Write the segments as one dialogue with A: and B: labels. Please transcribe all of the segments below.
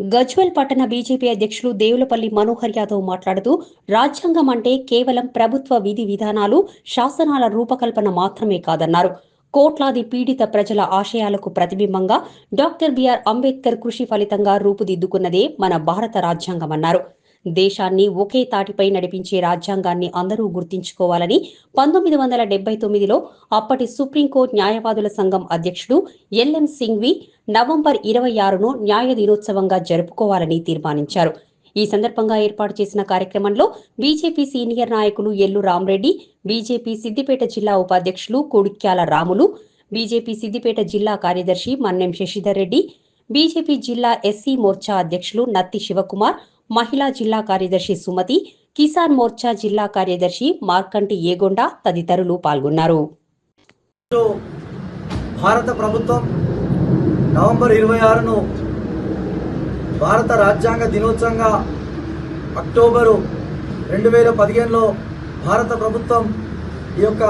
A: గజ్వల్ పట్టణ బీజేపీ అధ్యక్షులు దేవులపల్లి మనోహర్ యాదవ్ మాట్లాడుతూ రాజ్యాంగం అంటే కేవలం ప్రభుత్వ విధి విధానాలు శాసనాల రూపకల్పన మాత్రమే కాదన్నారు. కోట్లాది పీడిత ప్రజల ఆశయాలకు ప్రతిబింబంగా డాక్టర్ బిఆర్ అంబేద్కర్ కృషి ఫలితంగా రూపుదిద్దుకున్నదే మన భారత రాజ్యాంగమన్నారు దేశాన్ని ఒకే తాటిపై నడిపించే రాజ్యాంగాన్ని అందరూ గుర్తించుకోవాలని పంతొమ్మిది వందల డెబ్బై తొమ్మిదిలో అప్పటి సుప్రీంకోర్టు న్యాయవాదుల సంఘం అధ్యక్షుడు ఎల్ఎం సింఘ్వి నవంబర్ ఇరవై ఆరును న్యాయ దినోత్సవంగా జరుపుకోవాలని తీర్మానించారు. ఈ సందర్భంగా ఏర్పాటు చేసిన కార్యక్రమంలో బీజేపీ సీనియర్ నాయకులు ఎల్లు రామరెడ్డి బీజేపీ సిద్దిపేట జిల్లా ఉపాధ్యక్షులు కొడుక్యాల రాములు బీజేపీ సిద్దిపేట జిల్లా కార్యదర్శి మన్నెం శశిధర్ రెడ్డి బీజేపీ జిల్లా ఎస్సీ మోర్చా అధ్యక్షులు నత్తి శివకుమార్ మహిళా జిల్లా కార్యదర్శి సుమతి కిసాన్ మోర్చా జిల్లా కార్యదర్శి మార్కంటి ఏగొండ తదితరులు పాల్గొన్నారు.
B: భారత ప్రభుత్వం నవంబర్ ఇరవై ఆరును భారత రాజ్యాంగ దినోత్సవంగా అక్టోబరు రెండు వేల పదిహేనులో భారత ప్రభుత్వం ఈ యొక్క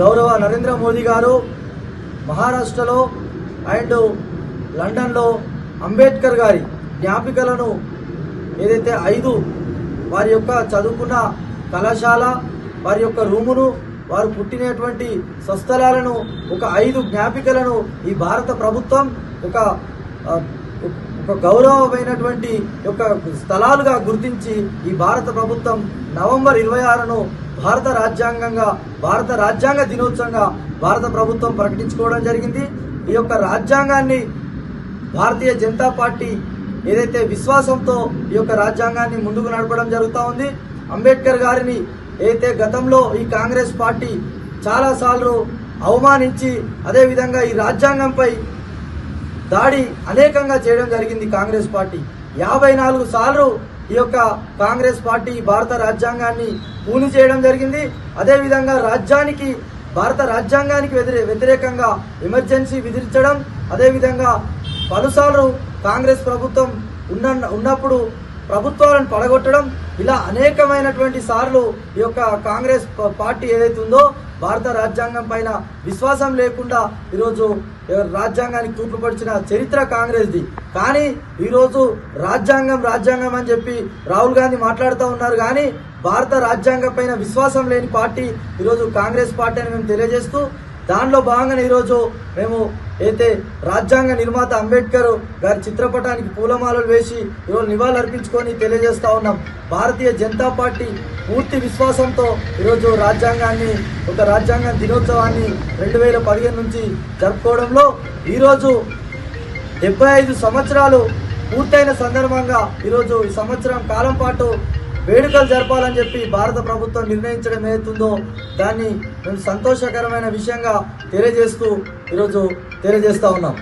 B: గౌరవ నరేంద్ర మోదీ గారు మహారాష్ట్రలో అండ్ లండన్లో అంబేద్కర్ గారి జ్ఞాపికలను ఏదైతే ఐదు వారి యొక్క చదువుకున్న కళాశాల వారి యొక్క రూమును వారు పుట్టినటువంటి స్వస్థలాలను ఒక ఐదు జ్ఞాపికలను ఈ భారత ప్రభుత్వం ఒక ఒక గౌరవమైనటువంటి యొక్క స్థలాలుగా గుర్తించి ఈ భారత ప్రభుత్వం నవంబర్ ఇరవై ఆరును భారత రాజ్యాంగంగా భారత రాజ్యాంగ దినోత్సవంగా భారత ప్రభుత్వం ప్రకటించుకోవడం జరిగింది. ఈ యొక్క రాజ్యాంగాన్ని భారతీయ జనతా పార్టీ ఏదైతే విశ్వాసంతో ఈ యొక్క రాజ్యాంగాన్ని ముందుకు నడపడం జరుగుతూ ఉంది అంబేద్కర్ గారిని ఏదైతే గతంలో ఈ కాంగ్రెస్ పార్టీ చాలాసార్లు అవమానించి అదేవిధంగా ఈ రాజ్యాంగంపై దాడి అనేకంగా చేయడం జరిగింది కాంగ్రెస్ పార్టీ. యాభై నాలుగు సార్లు ఈ యొక్క కాంగ్రెస్ పార్టీ భారత రాజ్యాంగాన్ని పూని చేయడం జరిగింది. అదేవిధంగా రాజ్యానికి భారత రాజ్యాంగానికి వ్యతిరే వ్యతిరేకంగా ఎమర్జెన్సీ విధించడం అదేవిధంగా పలుసార్లు కాంగ్రెస్ ప్రభుత్వం ఉన్న ఉన్నప్పుడు ప్రభుత్వాలను పడగొట్టడం ఇలా అనేకమైనటువంటి సార్లు ఈ యొక్క కాంగ్రెస్ పార్టీ ఏదైతే ఉందో భారత రాజ్యాంగం పైన విశ్వాసం లేకుండా ఈరోజు రాజ్యాంగానికి తూర్పుపడిచిన చరిత్ర కాంగ్రెస్ది. కానీ ఈరోజు రాజ్యాంగం రాజ్యాంగం అని చెప్పి రాహుల్ గాంధీ మాట్లాడుతూ ఉన్నారు కానీ భారత రాజ్యాంగం పైన విశ్వాసం లేని పార్టీ ఈరోజు కాంగ్రెస్ పార్టీ అని మేము తెలియజేస్తూ దానిలో భాగంగా ఈరోజు మేము అయితే రాజ్యాంగ నిర్మాత అంబేద్కర్ గారి చిత్రపటానికి పూలమాలలు వేసి ఈరోజు నివాళులు అర్పించుకొని తెలియజేస్తా ఉన్నాం. భారతీయ జనతా పార్టీ పూర్తి విశ్వాసంతో ఈరోజు రాజ్యాంగాన్ని ఒక రాజ్యాంగ దినోత్సవాన్ని రెండు వేల పదిహేను నుంచి జరుపుకోవడంలో ఈరోజు డెబ్బై ఐదు సంవత్సరాలు పూర్తయిన సందర్భంగా ఈరోజు ఈ సంవత్సరం కాలం పాటు వేడుకలు జరపాలని చెప్పి భారత ప్రభుత్వం నిర్ణయించడం ఏదైతుందో దాన్ని మేము సంతోషకరమైన విషయంగా తెలియజేస్తూ ఈరోజు తెలియజేస్తూ ఉన్నాం.